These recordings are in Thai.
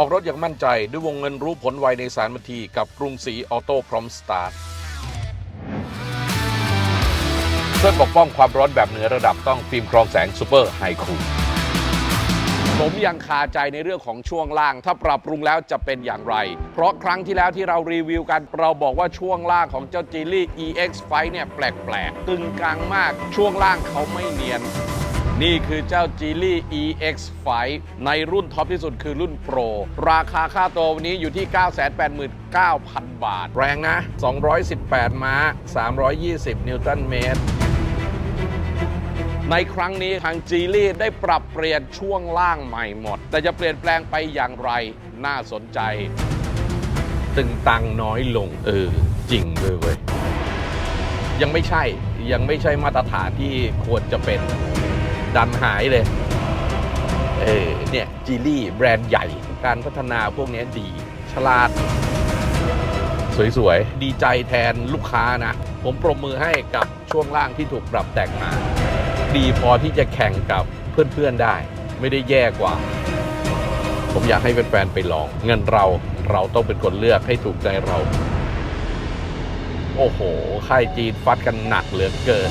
ออกรถอย่างมั่นใจด้วยวงเงินรู้ผลไวในสารบันทีกับกรุงศรีออโต้พร้อมสตาร์ทเพื่อปกป้องความร้อนแบบเหนือระดับต้องฟิล์มกรองแสงซูเปอร์ไฮคูลผมยังคาใจในเรื่องของช่วงล่าง ถ้าปรับปรุงแล้วจะเป็นอย่างไร เพราะครั้งที่แล้วที่เรารีวิวกัน เราบอกว่าช่วงล่างของเจ้าจีลี่ EX ไฟเนี่ยแปลกๆตึงกลางมากช่วงล่างเขาไม่เนียน นี่คือเจ้า g e e l y EX5 ในรุ่นท็อปที่สุดคือรุ่น Pro ราคาค่าตัววันนี้อยู่ที่ 989,000 บาท แรงนะ 218 ม้า 320 นิวตันเมตรในครั้งนี้ทาง g e e l y ได้ปรับเปลี่ยนช่วงล่างใหม่หมด แต่จะเปลี่ยนแปลงไปอย่างไรน่าสนใจ ตึงตังน้อยลง เออ จริงด้วยเว้ย ยังไม่ใช่ยังไม่ใช่มาตรฐานที่ควรจะเป็น ดันหายเลย เออเนี่ยจีลี่แบรนด์ใหญ่การพัฒนาพวกนี้ดีฉลาด สวยๆ ดีใจแทนลูกค้านะ ผมปรบมือให้กับช่วงล่างที่ถูกปรับแต่งมา ดีพอที่จะแข่งกับเพื่อนๆได้ ไม่ได้แย่กว่า ผมอยากให้แฟนๆไปลอง เงินเราเราต้องเป็นคนเลือกให้ถูกใจเรา โอ้โห ค่ายจีนฟัดกันหนักเหลือเกิน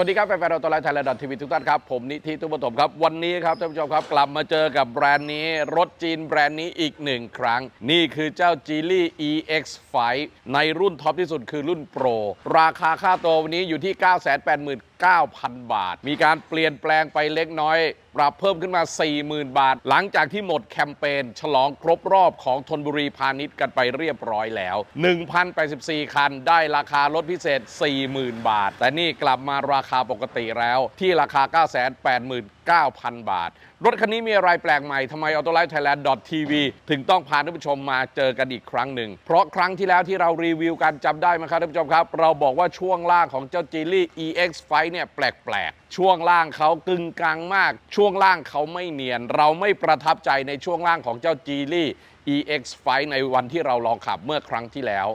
วัสดีครับแฟนๆเราตัวไลาดไทยแลนด์ทีวีทุกท่านครับ ผมนิธิตุ้มปฐมครับ วันนี้ครับท่านผู้ชมครับ กลับมาเจอกับแบรนด์นี้ รถจีนแบรนด์นี้อีกหนึ่งครั้ง นี่คือเจ้า g e e l y EX5 ในรุ่นท็อปที่สุดคือรุ่นโปร ราคาค่าตัววันนี้อยู่ที่ 989,000 บาท มีการเปลี่ยนแปลงไปเล็กน้อย ปรับเพิ่มขึ้นมา 40,000 บาท หลังจากที่หมดแคมเปญฉลองครบรอบของธนบุรีพาณิชย์กันไปเรียบร้อยแล้ว 1,084 คันได้ราคาลดพิเศษ 40,000 บาท แต่นี่กลับมาราคาปกติแล้วที่ราคา 989,000 บาท รถคันนี้มีอะไรแปลกใหม่ทำไม autolifethailand.tv ถึงต้องพาท่านผู้ชมมาเจอกันอีกครั้งหนึ่ง เพราะครั้งที่แล้วที่เรารีวิวกันจำได้ไหมครับท่านผู้ชมครับ เราบอกว่าช่วงล่างของเจ้า g e e l y EX5 เนี่ยแปลกๆ ช่วงล่างเขากึ่งกลางมากช่วงงล่างเขาไม่เนียน เราไม่ประทับใจในช่วงล่างของเจ้า g e e l y EX5 ในวันที่เราลองขับเมื่อครั้งที่แล้ว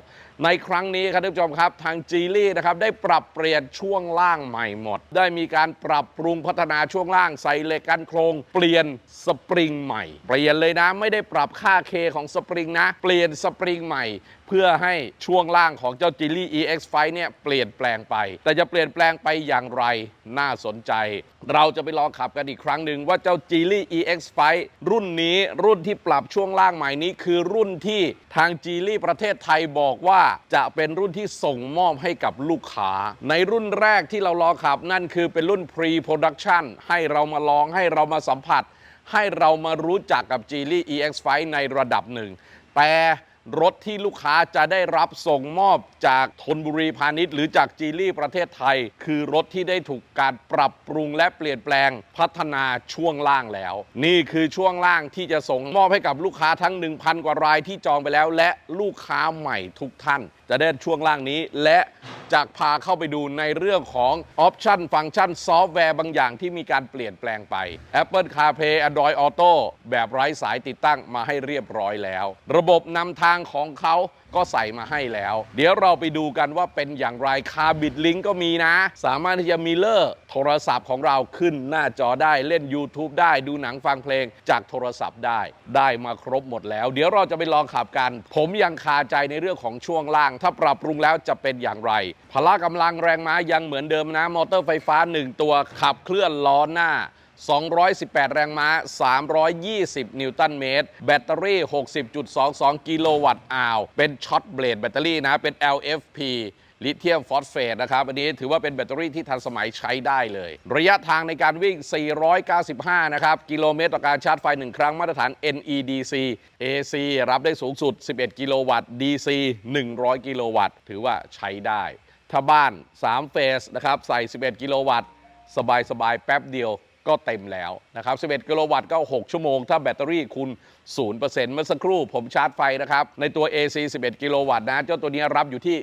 ในครั้งนี้ครับท่านผู้ชมครับ ทาง g ีลี่นะครับได้ปรับเปลี่ยนช่วงล่างใหม่หมด ได้มีการปรับปรุงพัฒนาช่วงล่างใส่เหล็กกันโครง เปลี่ยนสปริงใหม่ เปลี่ยนเลยนะไม่ได้ปรับค่าเคของสปริงนะ เปลี่ยนสปริงใหม่เพื่อให้ช่วงล่างของเจ้า g ีลี่ EX5 เนี่ยเปลี่ยนแปลงไป แต่จะเปลี่ยนแปลงไปอย่างไรน่าสนใจ เราจะไปลองขับกันอีกครั้งหนึ่งว่าเจ้า g ีลี่ EX5 รุ่นนี้รุ่นที่ปรับช่วงล่างใหม่นี้คือรุ่นที่ทาง g ีลี่ประเทศไทยบอกว่าจะเป็นรุ่นที่ส่งมอบให้กับลูกค้า ในรุ่นแรกที่เราลองขับนั่นคือเป็นรุ่น pre production ให้เรามาลองให้เรามาสัมผัส ให้เรามารู้จักกับ g ีลี่ EX5 ในระดับหนึ่ง แต่ รถที่ลูกค้าจะได้รับส่งมอบจากธนบุรีพาณิชย์หรือจากจีลี่ประเทศไทย คือรถที่ได้ถูกการปรับปรุงและเปลี่ยนแปลงพัฒนาช่วงล่างแล้ว นี่คือช่วงล่างที่จะส่งมอบให้กับลูกค้าทั้ง 1,000 กว่ารายที่จองไปแล้ว และลูกค้าใหม่ทุกท่านจะได้ช่วงล่างนี้และจะพาเข้าไปดูในเรื่องของออปชันฟังก์ชันซอฟต์แวร์บางอย่างที่มีการเปลี่ยนแปลงไป Apple CarPlay Android Auto แบบไร้สายติดตั้งมาให้เรียบร้อยแล้ว ระบบนำทางของเขา ก็ใส่มาให้แล้ว เดี๋ยวเราไปดูกันว่าเป็นอย่างไรคาบิดลิงก็มีนะ สามารถที่จะมีเลอร์โทรศัพท์ของเราขึ้นหน้าจอได้เล่น YouTube ได้ดูหนังฟังเพลงจากโทรศัพท์ได้ ได้มาครบหมดแล้ว เดี๋ยวเราจะไปลองขับกัน ผมยังคาใจในเรื่องของช่วงล่าง ถ้าปรับปรุงแล้วจะเป็นอย่างไร พละกำลังแรงม้ายังเหมือนเดิมนะมอเตอร์ไฟฟ้า 1 ตัวขับเคลื่อนล้อหน้า 218 แรงม้า 320 นิวตันเมตร แบตเตอรี่ 60.22 กิโลวัตต์อาว เป็นช็อตเบลดแบตเตอรี่นะ เป็น LFP ลิเธียมฟอสเฟตนะครับ อันนี้ถือว่าเป็นแบตเตอรี่ที่ทันสมัยใช้ได้เลย ระยะทางในการวิ่ง 495 นะครับ กิโลเมตรต่อการชาร์จไฟ 1 ครั้งมาตรฐาน NEDC AC รับได้สูงสุด 11 กิโลวัตต์ DC 100 กิโลวัตต์ ถือว่าใช้ได้ ถ้าบ้าน 3 เฟสนะครับ ใส่ 11 กิโลวัตต์ สบายๆ แป๊บเดียว ก็เต็มแล้วนะครับ 11 กิโลวัตต์ก็ 6 ชั่วโมง ถ้าแบตเตอรี่คุณ 0%เมื่อสักครู่ผมชาร์จไฟนะครับ ในตัว AC 11 กิโลวัตต์นะ เจ้าตัวนี้รับอยู่ที่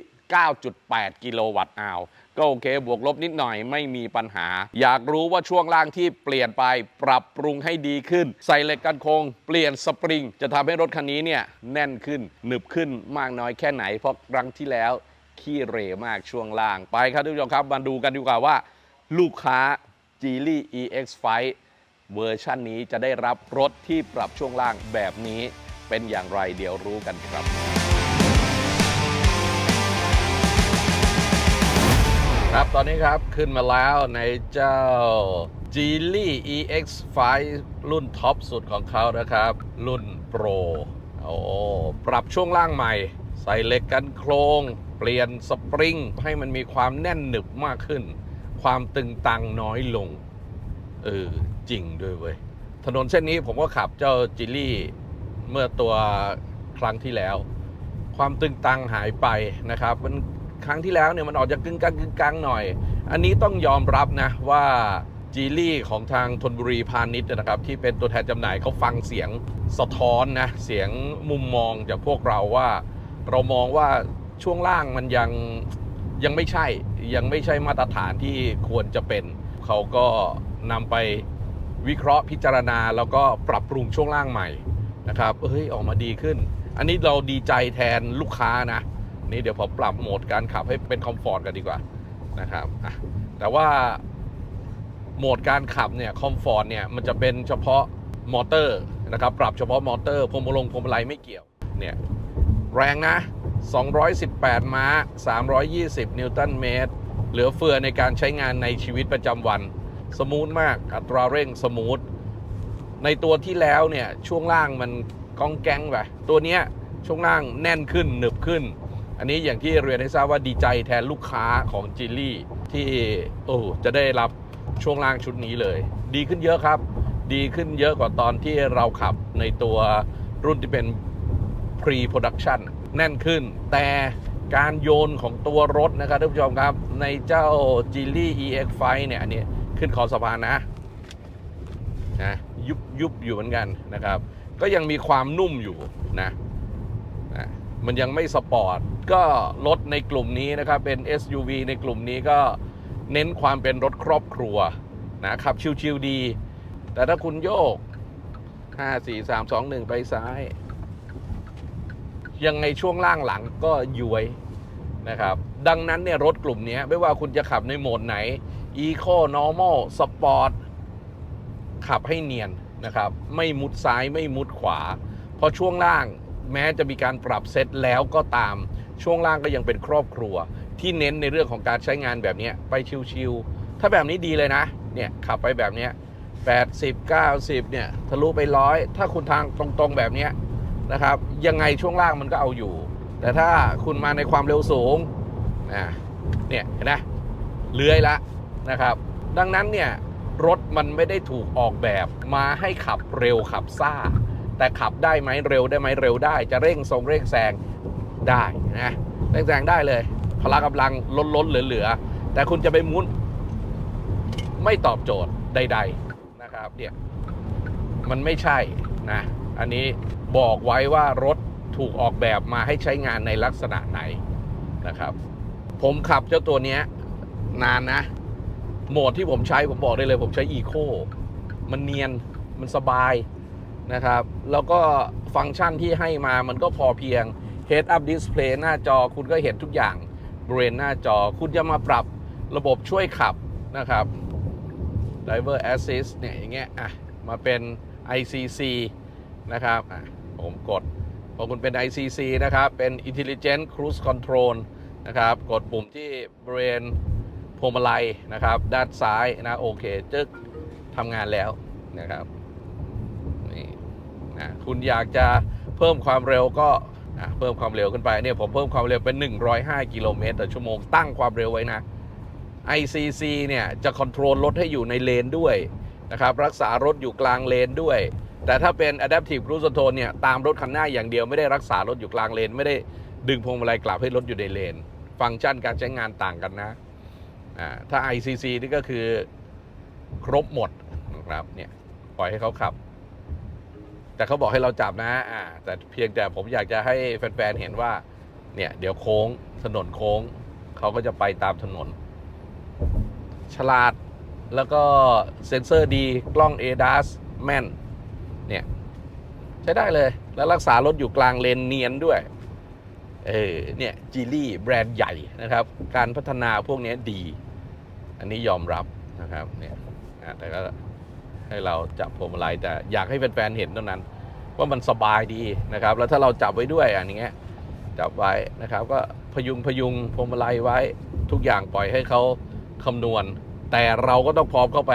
9.8 กิโลวัตต์อาวก็โอเค บวกลบนิดหน่อยไม่มีปัญหา อยากรู้ว่าช่วงล่างที่เปลี่ยนไปปรับปรุงให้ดีขึ้น ใส่เหล็กกันโครงเปลี่ยนสปริง จะทำให้รถคันนี้เนี่ยแน่นขึ้นหนึบขึ้นมากน้อยแค่ไหน เพราะครั้งที่แล้วขี้เร่มากช่วงล่างไปครับทุกผู้ชมครับ มาดูกันดีกว่าว่า ลูกค้า g e e l y EX5 เวอร์ชันนี้จะได้รับรถที่ปรับช่วงล่างแบบนี้เป็นอย่างไรเดี๋ยวรู้กันครับ ครับตอนนี้ครับขึ้นมาแล้วในเจ้า g e e l y EX5 รุ่นท็อปสุดของเขานะครับ รุ่นโปรโอ้ปรับช่วงล่างใหม่ ใส่เหล็กกันโครง เปลี่ยนสปริงให้มันมีความแน่นหนึบมากขึ้น ความตึงตังน้อยลง เออ จริงด้วยเว้ย ถนนเส้นนี้ผมก็ขับเจ้าจิลลี่เมื่อตัวครั้งที่แล้ว ความตึงตังหายไปนะครับ มันครั้งที่แล้วเนี่ยมันออกจากกึ่งกลางกึ่งกลางหน่อย อันนี้ต้องยอมรับนะว่าจีลี่ของทางธนบุรีพาณิชย์นะครับ ที่เป็นตัวแทนจำหน่ายเขาฟังเสียงสะท้อนนะ เสียงมุมมองจากพวกเราว่า เรามองว่าช่วงล่างมันยัง ยังไม่ใช่ยังไม่ใช่มาตรฐานที่ควรจะเป็น เขาก็นำไปวิเคราะห์พิจารณาแล้วก็ปรับปรุงช่วงล่างใหม่นะครับเฮ้ยออกมาดีขึ้น อันนี้เราดีใจแทนลูกค้านะ นี่เดี๋ยวผมปรับโหมดการขับให้เป็นคอมฟอร์ตกันดีกว่านะครับแต่ว่าโหมดการขับเนี่ยคอมฟอร์ตเนี่ยมันจะเป็นเฉพาะมอเตอร์นะครับปรับเฉพาะมอเตอร์พวงมาลงพวงมาลัยไม่เกี่ยวเนี่ยแรงนะ 218 ม้า 320 นิวตันเมตร เหลือเฟือในการใช้งานในชีวิตประจำวัน สมูทมาก อัตราเร่งสมูท ในตัวที่แล้วเนี่ย ช่วงล่างมันก้องแก๊งไป ตัวเนี้ยช่วงล่างแน่นขึ้นหนึบขึ้น อันนี้อย่างที่เรียนให้ทราบว่าดีใจแทนลูกค้าของจิลลี่ ที่โอ้จะได้รับช่วงล่างชุดนี้เลย ดีขึ้นเยอะครับ ดีขึ้นเยอะกว่าตอนที่เราขับในตัวรุ่นที่เป็น pre-production แน่นขึ้น แต่การโยนของตัวรถนะครับท่านผู้ชมครับ ในเจ้า g i l l y EX5 เนี่ยอันนี้ขึ้นคอสะพานนะนะยุบยุบอยู่เหมือนกันนะครับ ก็ยังมีความนุ่มอยู่นะนะมันยังไม่สปอร์ต ก็รถในกลุ่มนี้นะครับ เป็น SUV ในกลุ่มนี้ก็เน้นความเป็นรถครอบครัวนะขับชิวๆดี แต่ถ้าคุณโยก 5 4 3 2 1 ไปซ้าย ยังไงช่วงล่างหลังก็ย้วยนะครับ ดังนั้นเนี่ยรถกลุ่มนี้ไม่ว่าคุณจะขับในโหมดไหน Eco Normal Sport ขับให้เนียนนะครับ ไม่มุดซ้ายไม่มุดขวา เพราะช่วงล่างแม้จะมีการปรับเซตแล้วก็ตาม ช่วงล่างก็ยังเป็นครอบครัว ที่เน้นในเรื่องของการใช้งานแบบนี้ไปชิวๆถ้าแบบนี้ดีเลยนะ เนี่ยขับไปแบบนี้80 90เนี่ยทะลุไปร้อยถ้าคุณทางตรงๆแบบนี้ นะครับ ยังไงช่วงล่างมันก็เอาอยู่ แต่ถ้าคุณมาในความเร็วสูงนะเนี่ยเห็นไหมเลื้อยละนะครับ ดังนั้นเนี่ยรถมันไม่ได้ถูกออกแบบมาให้ขับเร็วขับซ่า แต่ขับได้ไหมเร็วได้ไหมเร็วได้ จะเร่งทรงเร่งแซงได้นะเร่งแซงได้เลย พละกำลังล้นล้นเหลือๆแต่คุณจะไปมุนไม่ตอบโจทย์ใด ๆนะครับเนี่ยมันไม่ใช่นะ อันนี้บอกไว้ว่ารถถูกออกแบบมาให้ใช้งานในลักษณะไหนนะครับ ผมขับเจ้าตัวนี้นานนะ โหมดที่ผมใช้ผมบอกได้เลย ผมใช้ Eco มันเนียนมันสบายนะครับ แล้วก็ฟังก์ชันที่ให้มามันก็พอเพียง Head Up Display หน้าจอคุณก็เห็นทุกอย่างบริเวณหน้าจอคุณจะมาปรับระบบช่วยขับนะครับ Driver Assist เนี่ยอย่างเงี้ยอะมาเป็น ICC นะครับผมกดพอคุณเป็น ICC นะครับ เป็น Intelligent Cruise Control นะครับ กดปุ่มที่บริเวณพวงมาลัยนะครับ ด้านซ้ายนะ โอเค จึ๊กทำงานแล้วนะครับนี่นะคุณอยากจะเพิ่มความเร็วก็อะเพิ่มความเร็วขึ้นไปเนี่ยผมเพิ่มความเร็วเป็น 105 กิโลเมตรต่อชั่วโมงตั้งความเร็วไว้นะ ICC เนี่ยจะคอนโทรลรถให้อยู่ในเลนด้วยนะครับ รักษารถอยู่กลางเลนด้วย แต่ถ้าเป็น Adaptive Cruise Control เนี่ยตามรถคันหน้าอย่างเดียวไม่ได้รักษารถอยู่กลางเลน ไม่ได้ดึงพวงมาลัยกลับให้รถอยู่ในเลน ฟังก์ชันการใช้งานต่างกันนะอ่าถ้า ICC นี่ก็คือครบหมดนะครับเนี่ยปล่อยให้เขาขับ แต่เขาบอกให้เราจับนะอ่าแต่เพียงแต่ผมอยากจะให้แฟนๆเห็นว่าเนี่ยเดี๋ยวโค้งถนนโค้งเขาก็จะไปตามถนน ฉลาดแล้วก็เซ็นเซอร์ดีกล้อง ADAS แม่นเนี่ย ใช้ได้เลย แล้วรักษารถอยู่กลางเลนเนียนด้วย เออเนี่ยจีลี่แบรนด์ใหญ่นะครับ การพัฒนาพวกนี้ดี อันนี้ยอมรับนะครับเนี่ยแต่ก็ให้เราจับพวงมาลัยแต่อยากให้แฟนๆเห็นเท่านั้น ว่ามันสบายดีนะครับ แล้วถ้าเราจับไว้ด้วยอันนี้ยจับไว้นะครับ ก็พยุงพยุงพวงมาลัยไว้ทุกอย่างปล่อยให้เขาคำนวณ แต่เราก็ต้องพร้อมเข้าไป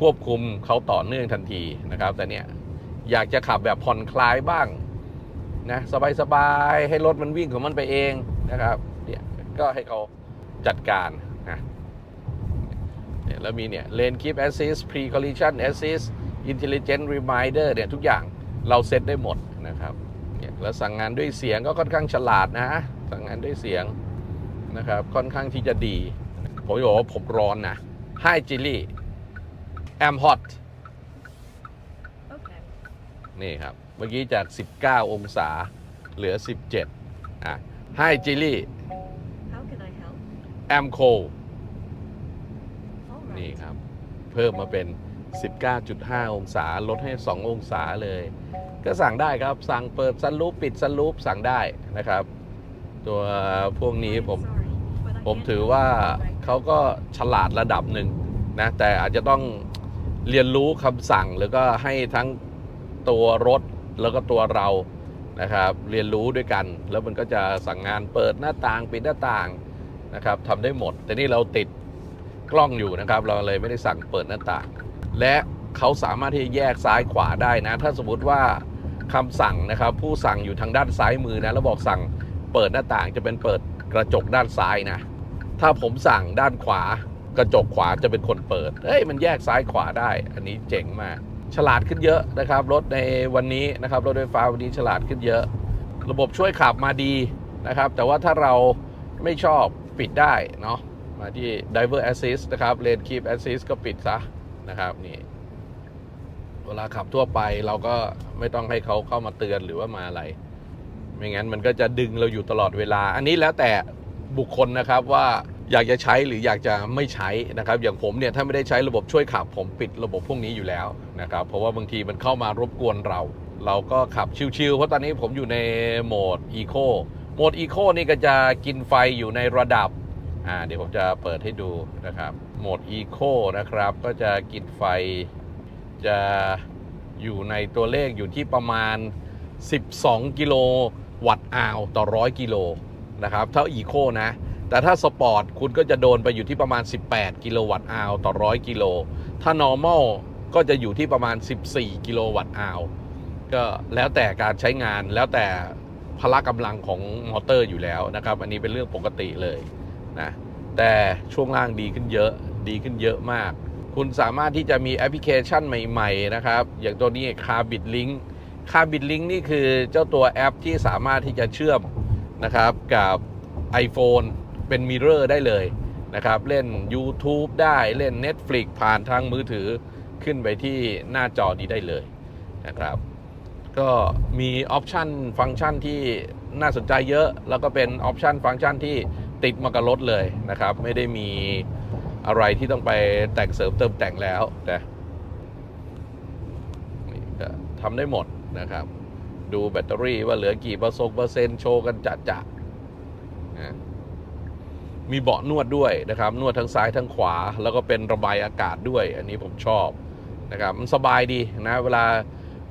ควบคุมเขาต่อเนื่องทันทีนะครับ แต่เนี่ย อยากจะขับแบบผ่อนคลายบ้างนะสบายๆให้รถมันวิ่งของมันไปเองนะครับเนี่ยก็ให้เขาจัดการนะเนี่ยแล้วมีเนี่ย Lane Keep Assist Pre Collision Assist Intelligent Reminder เนี่ยทุกอย่างเราเซตได้หมดนะครับเนี่ยแล้วสั่งงานด้วยเสียงก็ค่อนข้างฉลาดนะสั่งงานด้วยเสียงนะครับค่อนข้างที่จะดี ผมจะบอกว่าผมร้อนนะ Hi Jilly I'm hot Okay. นี่ครับ เมื่อกี้จาก 19 องศาเหลือ 17อะ Hi Jilly How can I help? I'm cold All นี่ right. ครับ เพิ่มมาเป็น 19.5 องศา ลดให้ 2 องศาเลย ก็สั่งได้ครับ สั่งเปิดซันรูปปิดซันรูปสั่งได้นะครับ ตัวพวกนี้ผม Sorry, but I ผม can't ถือ help ว่า you right เขาก็ฉลาดระดับหนึ่งนะ แต่อาจจะต้องเรียนรู้คำสั่งหรือก็ให้ทั้ง ตัวรถแล้วก็ตัวเรานะครับ เรียนรู้ด้วยกัน แล้วมันก็จะสั่งงานเปิดหน้าต่างปิดหน้าต่างนะครับทำได้หมด แต่นี่เราติดกล้องอยู่นะครับ เราเลยไม่ได้สั่งเปิดหน้าต่าง และเขาสามารถที่จะแยกซ้ายขวาได้นะ ถ้าสมมติว่าคำสั่งนะครับ ผู้สั่งอยู่ทางด้านซ้ายมือนะแล้วบอกสั่งเปิดหน้าต่างจะเป็นเปิดกระจกด้านซ้ายนะ ถ้าผมสั่งด้านขวากระจกขวาจะเป็นคนเปิด เฮ้ยมันแยกซ้ายขวาได้ อันนี้เจ๋งมาก ฉลาดขึ้นเยอะนะครับ รถในวันนี้นะครับรถไฟฟ้าวันนี้ฉลาดขึ้นเยอะ ระบบช่วยขับมาดีนะครับ แต่ว่าถ้าเราไม่ชอบปิดได้เนาะมาที่ Driver Assist นะครับ Lane Keep Assist ก็ปิดซะนะครับนี่เวลาขับทั่วไปเราก็ไม่ต้องให้เขาเข้ามาเตือนหรือว่ามาอะไร ไม่งั้นมันก็จะดึงเราอยู่ตลอดเวลา อันนี้แล้วแต่บุคคลนะครับว่า อยากจะใช้หรืออยากจะไม่ใช้นะครับ อย่างผมเนี่ยถ้าไม่ได้ใช้ระบบช่วยขับ ผมปิดระบบพวกนี้อยู่แล้วนะครับ เพราะว่าบางทีมันเข้ามารบกวนเรา เราก็ขับชิวๆเพราะตอนนี้ผมอยู่ในโหมด Eco โหมด Eco นี่ก็จะกินไฟอยู่ในระดับอ่าเดี๋ยวผมจะเปิดให้ดูนะครับ โหมด Eco นะครับ ก็จะกินไฟจะอยู่ในตัวเลขอยู่ที่ประมาณ 12 กิโลวัตต์อาวต่อ 100 กิโลนะครับ เท่าอีโคนะ แต่ถ้าสปอร์ตคุณก็จะโดนไปอยู่ที่ประมาณ 18 กิโลวัตต์อาวต่อ100กิโล ถ้า normal ก็จะอยู่ที่ประมาณ 14 กิโลวัตต์อาวก็แล้วแต่การใช้งานแล้วแต่พละกำลังของมอเตอร์อยู่แล้วนะครับ อันนี้เป็นเรื่องปกติเลยนะแต่ช่วงล่างดีขึ้นเยอะดีขึ้นเยอะมาก คุณสามารถที่จะมีแอปพลิเคชันใหม่ๆนะครับ อย่างตัวนี้ Carbit Link คาบิดลิงนี่คือเจ้าตัวแอปที่สามารถที่จะเชื่อมนะครับกับ iPhone เป็นมิเรอร์ได้เลยนะครับ เล่น YouTube ได้เล่น Netflix ผ่านทางมือถือขึ้นไปที่หน้าจอนี้ได้เลยนะครับ ก็มีออปชันฟังก์ชันที่น่าสนใจเยอะ แล้วก็เป็นออปชันฟังก์ชันที่ติดมากับรถเลยนะครับ ไม่ได้มีอะไรที่ต้องไปแต่งเสริมเติมแต่งแล้วแต่นี่ก็ทำได้หมดนะครับ ดูแบตเตอรี่ว่าเหลือกี่เปอร์เซ็นต์เปอร์เซ็นโชว์กันจัดจะนะ มีเบาะนวดด้วยนะครับ นวดทั้งซ้ายทั้งขวา แล้วก็เป็นระบายอากาศด้วย อันนี้ผมชอบนะครับมันสบายดีนะเวลา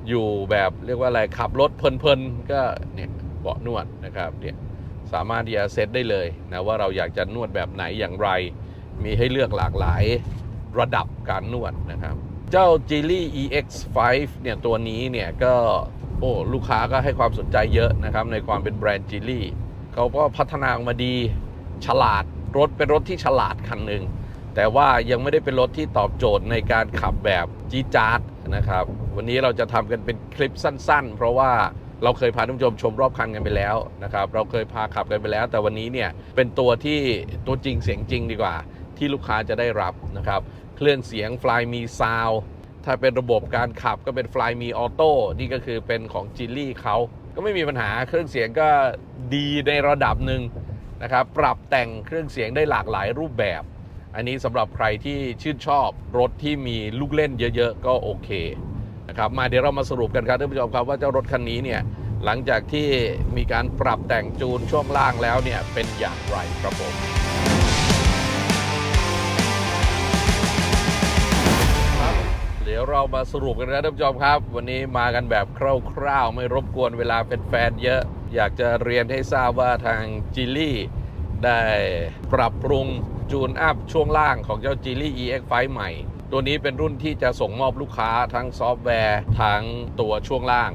อยู่แบบเรียกว่าอะไรขับรถเพลินๆก็เนี่ยเบาะนวดนะครับเนี่ยสามารถที่จะเซตได้เลยนะว่าเราอยากจะนวดแบบไหนอย่างไร มีให้เลือกหลากหลายระดับการนวดนะครับ เจ้า g i l l y EX5 เนี่ยตัวนี้เนี่ยก็โอ้ลูกค้าก็ให้ความสนใจเยอะนะครับในความเป็นแบรนด์ g i l l y เขาก็พัฒนาออกมาดี ฉลาดรถเป็นรถที่ฉลาดคันหนึ่งแต่ว่ายังไม่ได้เป็นรถที่ตอบโจทย์ในการขับแบบจีดจาร์ดนะครับ วันนี้เราจะทำกันเป็นคลิปสั้น ๆ เพราะว่าเราเคยพาท่านผู้ชมชมรอบคันกันไปแล้วนะครับ เราเคยพาขับกันไปแล้ว แต่วันนี้เนี่ยเป็นตัวที่ตัวจริงเสียงจริงดีกว่า ที่ลูกค้าจะได้รับนะครับ เครื่องเสียง Fly Me Sound ถ้าเป็นระบบการขับก็เป็น Fly Me Auto นี่ก็คือเป็นของจิลลี่เขาก็ไม่มีปัญหาเครื่องเสียงก็ดีในระดับหนึ่ง นะครับปรับแต่งเครื่องเสียงได้หลากหลายรูปแบบ อันนี้สำหรับใครที่ชื่นชอบรถที่มีลูกเล่นเยอะๆ ก็โอเคนะครับมาเดี๋ยวเรามาสรุปกันครับท่านผู้ชมครับว่าเจ้ารถคันนี้เนี่ยหลังจากที่มีการปรับแต่งจูนช่วงล่างแล้วเนี่ยเป็นอย่างไรครับผม ดี๋ยวเรามาสรุปกันนะท่านผู้ชมครับ วันนี้มากันแบบคร่าวๆ ไม่รบกวนเวลาเป็นแฟนๆเยอะ อยากจะเรียนให้ทราบว่าทางจิลี่ได้ปรับปรุงจูนอัพช่วงล่างของเจ้าจิลี่ EX5 ใหม่ ตัวนี้เป็นรุ่นที่จะส่งมอบลูกค้าทั้งซอฟต์แวร์ทั้งตัวช่วงล่าง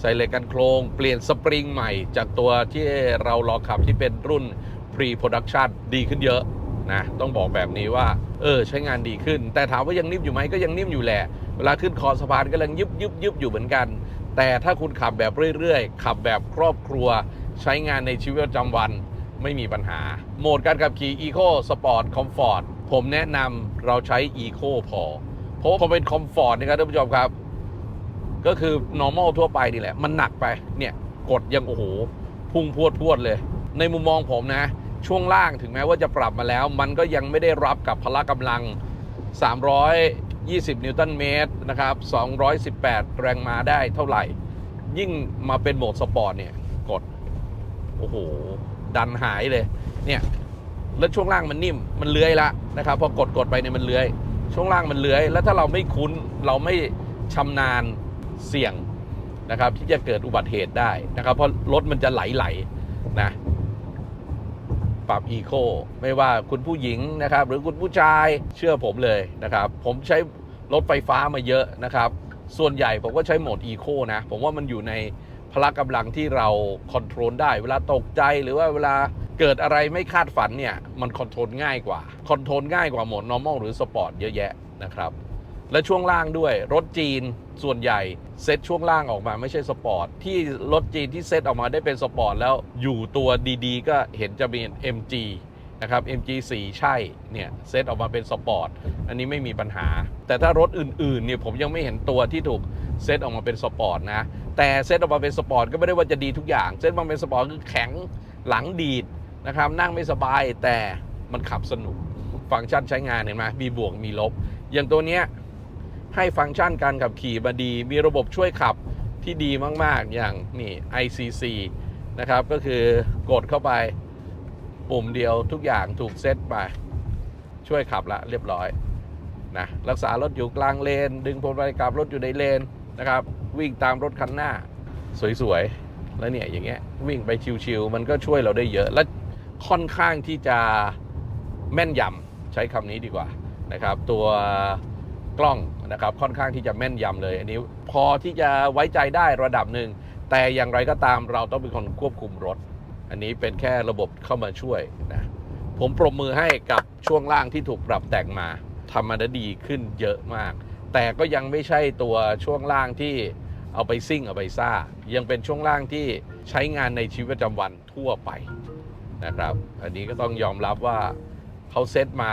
ใส่เหล็กกันโครง เปลี่ยนสปริงใหม่ จากตัวที่เราลองขับที่เป็นรุ่น Pre-Production ดีขึ้นเยอะ นะต้องบอกแบบนี้ว่าเออใช้งานดีขึ้น แต่ถามว่ายังนิ่มอยู่ไหมก็ยังนิ่มอยู่แหละ เวลาขึ้นคอสะพานก็ยังยึบยึบยึบอยู่เหมือนกัน แต่ถ้าคุณขับแบบเรื่อยๆ ขับแบบครอบครัว ใช้งานในชีวิตประจำวันไม่มีปัญหา โหมดการขับขี่ Eco Sport Comfort ผมแนะนำเราใช้ Eco พอ เพราะว่าพอเป็น Comfort นะครับท่านผู้ชมครับ ก็คือ normal ทั่วไปนี่แหละ มันหนักไปเนี่ยกดยังโอ้โหพุ่งพวดพวดเลย ในมุมมองผมนะ ช่วงล่างถึงแม้ว่าจะปรับมาแล้ว มันก็ยังไม่ได้รับกับพละกำลัง 320 นิวตันเมตรนะครับ 218 แรงม้าได้เท่าไหร่ ยิ่งมาเป็นโหมดสปอร์ตเนี่ย กด โอ้โห ดันหายเลย เนี่ย แล้วช่วงล่างมันนิ่ม มันเลื้อยละนะครับ พอกดกดไปเนี่ยมันเลื้อย ช่วงล่างมันเลื้อย แล้วถ้าเราไม่คุ้น เราไม่ชำนาญเสี่ยงนะครับที่จะเกิดอุบัติเหตุได้นะครับ เพราะรถมันจะไหลๆนะ ปรับอีโคไม่ว่าคุณผู้หญิงนะครับ หรือคุณผู้ชายเชื่อผมเลยนะครับ ผมใช้รถไฟฟ้ามาเยอะนะครับ ส่วนใหญ่ผมก็ใช้โหมดอีโคนะ ผมว่ามันอยู่ในพละกำลังที่เราคอนโทรลได้ เวลาตกใจหรือว่าเวลาเกิดอะไรไม่คาดฝันเนี่ย มันคอนโทรลง่ายกว่าคอนโทรลง่ายกว่าโหมด normal หรือสปอร์ตเยอะแยะนะครับ และช่วงล่างด้วยรถจีนส่วนใหญ่ เซตช่วงล่างออกมาไม่ใช่สปอร์ต ที่รถจีนที่เซตออกมาได้เป็นสปอร์ตแล้วอยู่ตัวดีๆ ก็เห็นจะเป็น MG นะครับ MG4 ใช่เนี่ยเซตออกมาเป็นสปอร์ตอันนี้ไม่มีปัญหา แต่ถ้ารถอื่นๆเนี่ยผมยังไม่เห็นตัวที่ถูกเซตออกมาเป็นสปอร์ตนะ แต่เซตออกมาเป็นสปอร์ตก็ไม่ได้ว่าจะดีทุกอย่าง เซตมาเป็นสปอร์ตคือแข็งหลังดีดนะครับนั่งไม่สบายแต่มันขับสนุก ฟังก์ชันใช้งานเห็นไหมมีบวกมีลบ อย่างตัวเนี้ย ให้ฟังก์ชันการขับขี่มาดี มีระบบช่วยขับที่ดีมากๆ อย่างนี่ ICC นะครับ ก็คือกดเข้าไปปุ่มเดียวทุกอย่างถูกเซตไป ช่วยขับละเรียบร้อยนะรักษารถอยู่กลางเลน ดึงพวงมาลัยกลับรถอยู่ในเลนนะครับ วิ่งตามรถคันหน้า สวยๆ แล้วเนี่ยอย่างเงี้ยวิ่งไปชิวๆมันก็ช่วยเราได้เยอะ และค่อนข้างที่จะแม่นยำใช้คำนี้ดีกว่านะครับ ตัวกล้อง นะครับค่อนข้างที่จะแม่นยำเลย อันนี้พอที่จะไว้ใจได้ระดับหนึ่ง แต่อย่างไรก็ตามเราต้องเป็นคนควบคุมรถ อันนี้เป็นแค่ระบบเข้ามาช่วยนะผมปรบมือให้กับช่วงล่างที่ถูกปรับแต่งมาทำมาได้ดีขึ้นเยอะมาก แต่ก็ยังไม่ใช่ตัวช่วงล่างที่เอาไปซิ่งเอาไปซ่า ยังเป็นช่วงล่างที่ใช้งานในชีวิตประจำวันทั่วไปนะครับ อันนี้ก็ต้องยอมรับว่าเขาเซตมา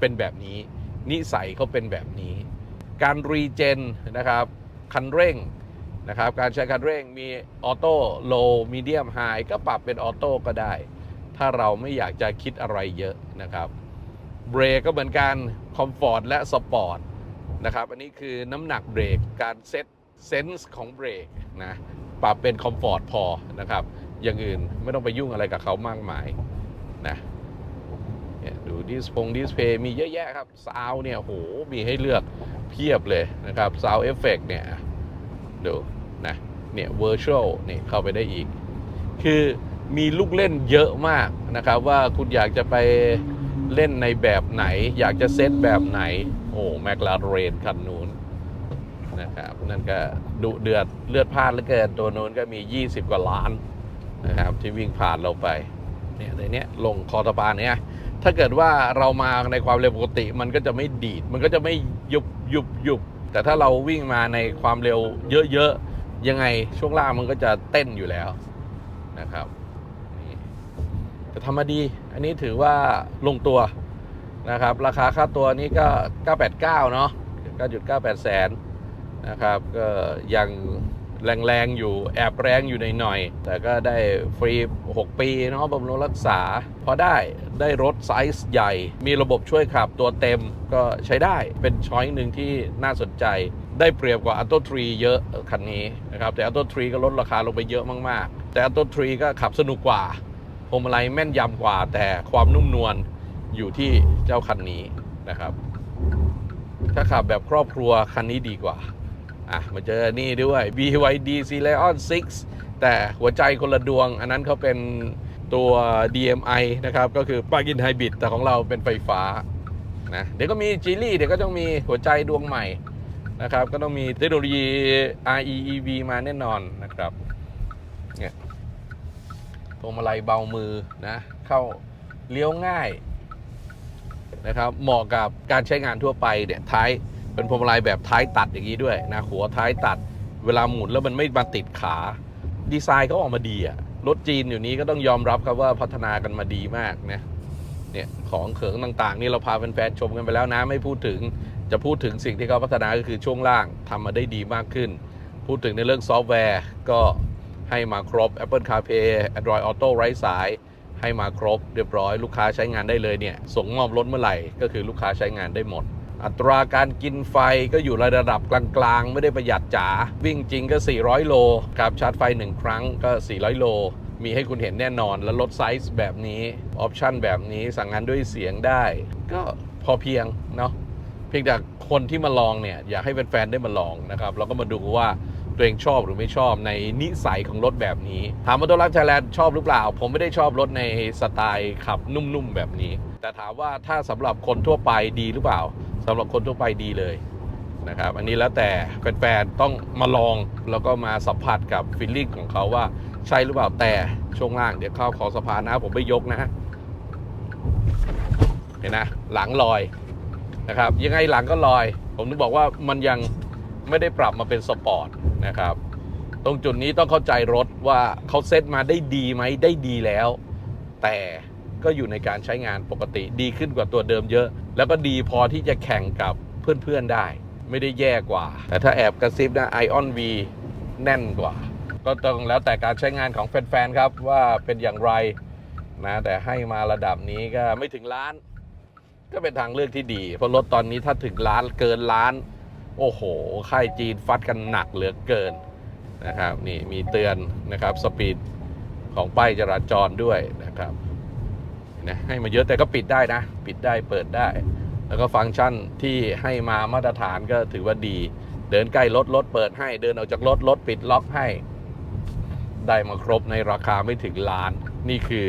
เป็นแบบนี้ นิสัยเขาเป็นแบบนี้ การรีเจนนะครับคันเร่งนะครับการใช้คันเร่งมีออโต้โลมีเดียมไฮก็ปรับเป็นออโต้ก็ได้ ถ้าเราไม่อยากจะคิดอะไรเยอะนะครับเบรกก็เหมือนกันคอมฟอร์ตและสปอร์ตนะครับอันนี้คือน้ำหนักเบรกการเซตเซนส์ของเบรกนะปรับเป็นคอมฟอร์ตพอนะครับอย่างอื่นไม่ต้องไปยุ่งอะไรกับเขามากมายนะเนี่ยดูดิสพงดิสเพย์มีเยอะแยะครับซาวเนี่ยโหมีให้เลือก พียบเลยนะครับซาวเอฟเฟกเนี่ยดูนะเนี่ย virtual นี่เข้าไปได้อีก คือมีลูกเล่นเยอะมากนะครับ ว่าคุณอยากจะไปเล่นในแบบไหน อยากจะเซตแบบไหน โอ้แมคลาเรนคันนู้นนะครับนั่นก็ดุเดือดเลือดพลาดเหลือเกินตัวนู้นก็มี 20 กว่าล้านนะครับที่วิ่งผ่านเราไปเนี่ยในนี้ลงคอตะปานเนี่ย ถ้าเกิดว่าเรามาในความเร็วปกติ มันก็จะไม่ดีด มันก็จะไม่ยุบยุบยุบแต่ถ้าเราวิ่งมาในความเร็วเยอะๆ ยังไงช่วงล่างมันก็จะเต้นอยู่แล้วนะครับแต่ทำมาดี อันนี้ถือว่าลงตัวนะครับ ราคาค่าตัวนี้ก็ 989 เนาะ9.98 แสนนะครับ ก็ยัง แรงๆ อยู่แอบแรงอยู่หน่อยๆ แต่ก็ได้ฟรี 6 ปีเนาะบำรุงรักษา พอได้ได้รถไซส์ใหญ่ มีระบบช่วยขับตัวเต็มก็ใช้ได้เป็นช้อยหนึ่งที่น่าสนใจ ได้เปรียบกว่า a ัตโต3เยอะคันนี้นะครับ แต่ a ัตโต3ก็ลดราคาลงไปเยอะมากๆ แต่ a ัตโต3ก็ขับสนุกกว่าพวงมาลัยแม่นยำกว่า แต่ความนุ่มนวลอยู่ที่เจ้าคันนี้นะครับ ถ้าขับแบบครอบครัวคันนี้ดีกว่า อะมาเจอนี่ด้วย BYD c l e o n 6 แต่หัวใจคนละดวง อันนั้นเขาเป็นตัว DMI นะครับ ก็คือ plug-in hybrid แต่ของเราเป็นไฟฟ้านะเดี๋ยวก็มี g ีลี่เดี๋ยวก็ต้องมีหัวใจดวงใหม่นะครับ ก็ต้องมีเทคโนโลยี REEV มาแน่นอนนะครับเนี่ยพวงมาลัยเบามือนะเข้าเลี้ยวง่ายนะครับเหมาะกับการใช้งานทั่วไปเนี่ยท้าย เป็นพวงมาลัยแบบท้ายตัดอย่างนี้ด้วยนะหัวท้ายตัด เวลาหมุนแล้วมันไม่มาติดขา ดีไซน์เขาออกมาดีอะรถจีนอยู่นี้ก็ต้องยอมรับครับว่าพัฒนากันมาดีมากนะเนี่ยของเขิงต่างๆ นี่เราพาแฟนๆชมกันไปแล้วนะไม่พูดถึงจะพูดถึงสิ่งที่เขาพัฒนาก็คือช่วงล่างทำมาได้ดีมากขึ้น พูดถึงในเรื่องซอฟต์แวร์ก็ให้มาครบ Apple CarPlay Android Auto ไร้สาย ให้มาครบเรียบร้อยลูกค้าใช้งานได้เลยเนี่ยส่งมอบรถเมื่อไหร่ ก็คือลูกค้าใช้งานได้หมด อัตราการกินไฟก็อยู่ระดับกลางๆ ไม่ได้ประหยัดจ๋า วิ่งจริงก็ 400 โลครับชาร์จไฟ 1 ครั้งก็ 400 โล มีให้คุณเห็นแน่นอน แล้วลดไซส์แบบนี้ ออปชันแบบนี้สั่งงานด้วยเสียงได้ ก็พอเพียงเนาะเพียงแต่คนที่มาลองเนี่ย อยากให้แฟนๆได้มาลองนะครับเราก็มาดูว่าตัวเองชอบหรือไม่ชอบในนิสัยของรถแบบนี้ ถามว่าตัวรักไทยแลนด์ชอบหรือเปล่า ผมไม่ได้ชอบรถในสไตล์ขับนุ่มๆแบบนี้ แต่ถามว่าถ้าสำหรับคนทั่วไปดีหรือเปล่า สำหรับคนทั่วไปดีเลยนะครับ อันนี้แล้วแต่แฟนๆต้องมาลองแล้วก็มาสัมผัสกับฟีลลิ่งของเขาว่าใช่หรือเปล่าแต่ช่วงล่างเดี๋ยวเข้าขอสะพานนะผมไม่ยกนะเห็นนะหลังลอยนะครับ ยังไงหลังก็ลอย ผมถึงบอกว่ามันยังไม่ได้ปรับมาเป็นสปอร์ตนะครับ ตรงจุดนี้ต้องเข้าใจรถว่าเขาเซตมาได้ดีไหมได้ดีแล้ว แต่ก็อยู่ในการใช้งานปกติดีขึ้นกว่าตัวเดิมเยอะ แล้วก็ดีพอที่จะแข่งกับเพื่อนๆได้ ไม่ได้แย่กว่า แต่ถ้าแอบกระซิบนะ Ion V แน่นกว่า ก็ต้องแล้วแต่การใช้งานของแฟนๆครับว่าเป็นอย่างไรนะแต่ให้มาระดับนี้ก็ไม่ถึงล้าน ก็เป็นทางเลือกที่ดี เพราะรถตอนนี้ถ้าถึงล้านเกินล้าน โอ้โหค่ายจีนฟัดกันหนักเหลือเกินนะครับนี่มีเตือนนะครับสปีดของป้ายจราจรด้วยนะครับ นะให้มาเยอะแต่ก็ปิดได้นะ ปิดได้เปิดได้ แล้วก็ฟังก์ชันที่ให้มามาตรฐานก็ถือว่าดี เดินใกล้รถรถเปิดให้เดินออกจากรถรถปิดล็อกให้ ได้มาครบในราคาไม่ถึงล้าน นี่คือ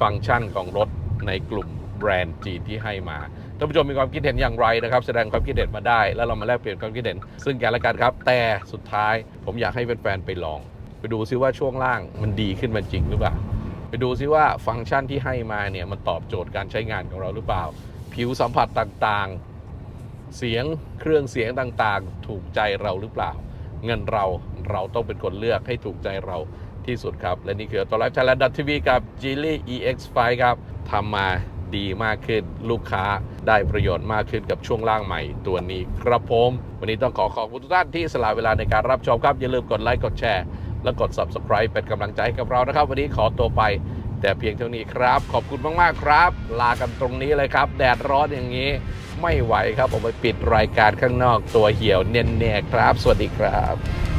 ฟังก์ชันของรถในกลุ่มแบรนด์จีนที่ให้มาท่านผู้ชมมีความคิดเห็นอย่างไรนะครับ แสดงความคิดเห็นมาได้ แล้วเรามาแลกเปลี่ยนความคิดเห็น ซึ่งกันและกันครับ แต่สุดท้ายผมอยากให้แฟนๆไปลอง ไปดูซิว่าช่วงล่างมันดีขึ้นมาจริงหรือเปล่า ไปดูซิว่าฟังก์ชันที่ให้มาเนี่ยมันตอบโจทย์การใช้งานของเราหรือเปล่า ผิวสัมผัสต่างๆ เสียงเครื่องเสียงต่างๆ ถูกใจเราหรือเปล่า เงินเราเราต้องเป็นคนเลือกให้ถูกใจเราที่สุดครับ และนี่คือตัวไลฟ์ไทยแลนด์ทีวีกับ g i l y EX5 ครับทำมาดีมากขึ้นลูกค้าได้ประโยชน์มากขึ้นกับช่วงล่างใหม่ตัวนี้ ครับผม วันนี้ต้องขอขอบคุณทุกท่านที่สละเวลาในการรับชมครับ อย่าลืมกดไลค์กดแชร์ และกด Subscribe เป็นกำลังใจให้กับเรานะครับ วันนี้ขอตัวไป แต่เพียงเท่านี้ครับ ขอบคุณมากๆครับ ลากันตรงนี้เลยครับ แดดร้อนอย่างนี้ ไม่ไหวครับผมไปปิดรายการข้างนอกตัวเหี่ยวเน่ๆครับ สวัสดีครับ